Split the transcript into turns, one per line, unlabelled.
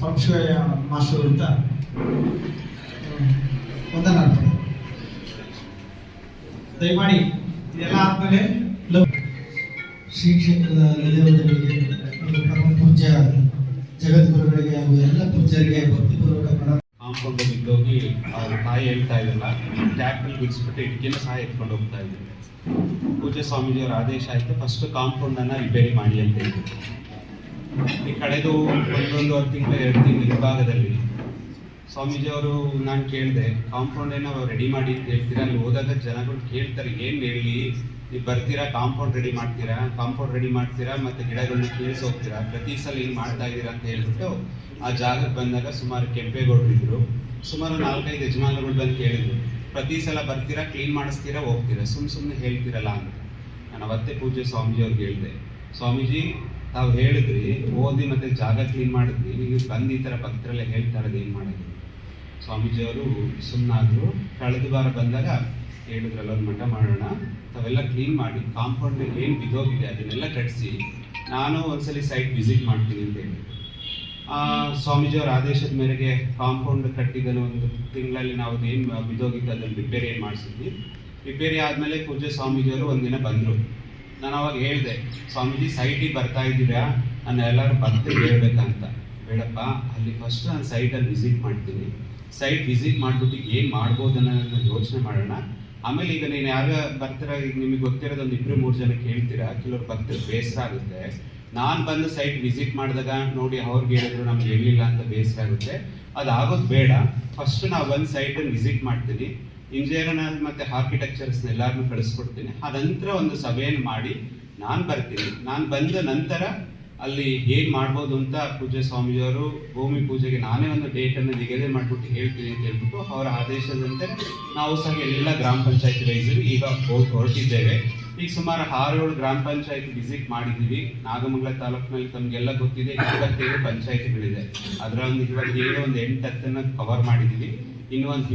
Paramashivaiah master ಅಂತ ವಂದನಾಡ್ತಾರೆ ದಯಮಾಡಿ ಇದೆಲ್ಲ ಆದ್ಮೇಲೆ ಶ್ರೀ ಕ್ಷೇತ್ರದ ಮತ್ತು ಪರಮ ಪೂಜ್ಯ ಜಗದ್ಗುರುಗಳಿಗೆ ಹಾಗೂ ಎಲ್ಲ ಪೂಜ್ಯರಿಗೆ ಭಕ್ತಿಪೂರ್ವಕ ಪ್ರಣಾಮ.
ಕಾಂಪೌಂಡ್ ಬಿದ್ದೋಗಿ ಅವ್ರ ತಾಯಿ ಹೇಳ್ತಾ ಇದ್ರಲ್ಲ ಟ್ಯಾಕ್ಟರ್ ಬಿಡಿಸ್ಬಿಟ್ಟು ಇಟ್ಕಿನ ಸಹ ಎತ್ಕೊಂಡು ಹೋಗ್ತಾ ಇದ್ದೀನಿ ಪೂಜೆ ಸ್ವಾಮೀಜಿಯವರ ಆದೇಶ ಆಯ್ತು ಫಸ್ಟ್ ಕಾಂಪೌಂಡ್ ಅನ್ನ ರಿಪೇರಿ ಮಾಡಿ ಅಂತ ಹೇಳಿದ್ರು. ಈ ಕಳೆದು ಒಂದೊಂದುವರೆ ತಿಂಗಳು, ಎರಡು ತಿಂಗಳು ವಿಭಾಗದಲ್ಲಿ ಸ್ವಾಮೀಜಿ ಅವರು ನಾನು ಕೇಳಿದೆ ಕಾಂಪೌಂಡ್ ಏನೋ ರೆಡಿ ಮಾಡಿ ಅಂತ ಹೇಳ್ತೀರಾ? ಅಲ್ಲಿ ಹೋದಾಗ ಜನಗಳು ಕೇಳ್ತಾರೆ, ಏನು ಹೇಳಿ? ನೀವು ಬರ್ತೀರಾ? ಕಾಂಪೌಂಡ್ ರೆಡಿ ಮಾಡ್ತೀರಾ? ಕಾಂಪೌಂಡ್ ರೆಡಿ ಮಾಡ್ತೀರಾ? ಮತ್ತು ಗಿಡಗಳನ್ನ ಕೀಳಿಸಿ ಹೋಗ್ತೀರಾ? ಪ್ರತಿ ಸಲ ಹಿಂಗೆ ಮಾಡ್ತಾ ಇದ್ದೀರಾ ಅಂತ ಹೇಳ್ಬಿಟ್ಟು ಆ ಜಾಗಕ್ಕೆ ಬಂದಾಗ ಸುಮಾರು ಕೆಂಪೇಗೌಡರಿದ್ದರು ಸುಮಾರು ನಾಲ್ಕೈದು ಯಜಮಾನರುಗಳು ಬಂದು ಕೇಳಿದ್ರು. ಪ್ರತಿ ಸಲ ಬರ್ತೀರಾ? ಕ್ಲೀನ್ ಮಾಡಿಸ್ತೀರಾ? ಹೋಗ್ತೀರಾ? ಸುಮ್ಮ ಸುಮ್ಮನೆ ಹೇಳ್ತೀರಲ್ಲ ಅಂತ. ನಾನು ಅವತ್ತೇ ಪೂಜೆ ಸ್ವಾಮೀಜಿ ಅವ್ರಿಗೆ ಹೇಳಿದೆ. ಸ್ವಾಮೀಜಿ, ತಾವು ಹೇಳಿದ್ರಿ, ಓದಿ ಮತ್ತೆ ಜಾಗ ಕ್ಲೀನ್ ಮಾಡಿದ್ರಿ. ನೀವು ಬಂದು ಈ ಥರ ಭಕ್ತರೆಲ್ಲ ಹೇಳ್ತಾ ಇರೋದು ಏನು ಸ್ವಾಮೀಜಿ ಸ್ವಾಮೀಜಿಯವರು ಸುಮ್ಮನಾದ್ರು ಕಳೆದ ವಾರ ಬಂದಾಗ ಹೇಳಿದ್ರಲ್ಲ ಒಂದು ಮಠ ಮಾಡೋಣ. ತಾವೆಲ್ಲ ಕ್ಲೀನ್ ಮಾಡಿ ಕಾಂಪೌಂಡ್ ಏನು ಬಿದ್ದೋಗಿದೆ ಅದನ್ನೆಲ್ಲ ಕಟ್ಟಿಸಿ ನಾನು ಒಂದ್ಸಲಿ ಸೈಟ್ ವಿಸಿಟ್ ಮಾಡ್ತೀನಿ ಅಂತ ಹೇಳಿ ಸ್ವಾಮೀಜಿಯವರ ಆದೇಶದ ಮೇರೆಗೆ ಕಾಂಪೌಂಡ್ ಕಟ್ಟಿದ್ದನ್ನು ಒಂದು ತಿಂಗಳಲ್ಲಿ ನಾವು ಏನು ಬಿದ್ದೋಗಿತ್ತು, ಅದನ್ನು ರಿಪೇರಿ ಏನು ಮಾಡಿಸಿದ್ವಿ. ರಿಪೇರಿ ಆದಮೇಲೆ ಪೂಜೆ ಸ್ವಾಮೀಜಿಯವರು ಒಂದಿನ ಬಂದರು. ನಾನು ಅವಾಗ ಹೇಳಿದೆ, ಸ್ವಾಮೀಜಿ ಸೈಟಿಗೆ ಬರ್ತಾ ಇದ್ದೀರಾ? ನಾನು ಎಲ್ಲರೂ ಬರ್ತೀವಿ ಹೇಳ್ಬೇಕಂತ. ಬೇಡಪ್ಪ, ಅಲ್ಲಿ ಫಸ್ಟ್ ನಾನು ಸೈಟಲ್ಲಿ ವಿಸಿಟ್ ಮಾಡ್ತೀನಿ. ಸೈಟ್ ವಿಸಿಟ್ ಮಾಡಿಬಿಟ್ಟು ಏನು ಮಾಡ್ಬೋದು ಅನ್ನೋದನ್ನ ಯೋಚನೆ ಮಾಡೋಣ. ಆಮೇಲೆ ಈಗ ನೀನು ಯಾರು ಬರ್ತೀರಾ? ಈಗ ನಿಮಗೆ ಗೊತ್ತಿರೋದು ಒಂದು ಇಬ್ಬರು ಮೂರು ಜನ ಕೇಳ್ತೀರಾ? ಕೆಲವ್ರು ಬರ್ತೀರ ಬೇಸರ ಆಗುತ್ತೆ. ನಾನು ಬಂದು ಸೈಟ್ ವಿಸಿಟ್ ಮಾಡಿದಾಗ ನೋಡಿ ಅವ್ರಿಗೆ ಹೇಳಿದ್ರು ನಮ್ಗೆ ಹೇಳಿಲ್ಲ ಅಂತ ಬೇಸರ ಆಗುತ್ತೆ. ಅದಾಗೋದು ಬೇಡ. ಫಸ್ಟ್ ನಾವು ಒಂದು ಸೈಟನ್ನು ವಿಸಿಟ್ ಮಾಡ್ತೀನಿ. ಇಂಜಿನಿಯರ್ ಮತ್ತೆ ಆರ್ಕಿಟೆಕ್ಚರ್ಸ್ ಎಲ್ಲರನ್ನೂ ಕಳಿಸ್ಕೊಡ್ತೀನಿ. ಆ ನಂತರ ಒಂದು ಸಭೆಯನ್ನು ಮಾಡಿ ನಾನು ಬರ್ತೀನಿ. ನಾನು ಬಂದ ನಂತರ ಅಲ್ಲಿ ಏನು ಮಾಡ್ಬೋದು ಅಂತ ಪೂಜೆ ಸ್ವಾಮಿಯವರು, ಭೂಮಿ ಪೂಜೆಗೆ ನಾನೇ ಒಂದು ಡೇಟನ್ನು ನಿಗದಿ ಮಾಡಿಬಿಟ್ಟು ಹೇಳ್ತೀನಿ ಅಂತ ಹೇಳ್ಬಿಟ್ಟು ಅವರ ಆದೇಶದಂತೆ ನಾವು ಸಹ ಎಲ್ಲ ಗ್ರಾಮ ಪಂಚಾಯತ್ ವೈಸರು ಈಗ ಹೊರಟಿದ್ದೇವೆ. ಈಗ ಸುಮಾರು ಆರು ಏಳು ಗ್ರಾಮ ಪಂಚಾಯತ್ ವಿಸಿಟ್ ಮಾಡಿದ್ದೀವಿ. ನಾಗಮಂಗಲ ತಾಲೂಕಿನಲ್ಲಿ ತಮಗೆಲ್ಲ ಗೊತ್ತಿದೆ ಇಪ್ಪತ್ತೇಳು ಪಂಚಾಯತ್ಗಳಿದೆ. ಅದರ ಒಂದು ಇವಾಗ ಏಳು ಒಂದು ಎಂಟು ಹತ್ತನ್ನು ಕವರ್ ಮಾಡಿದ್ದೀವಿ ಒಂದು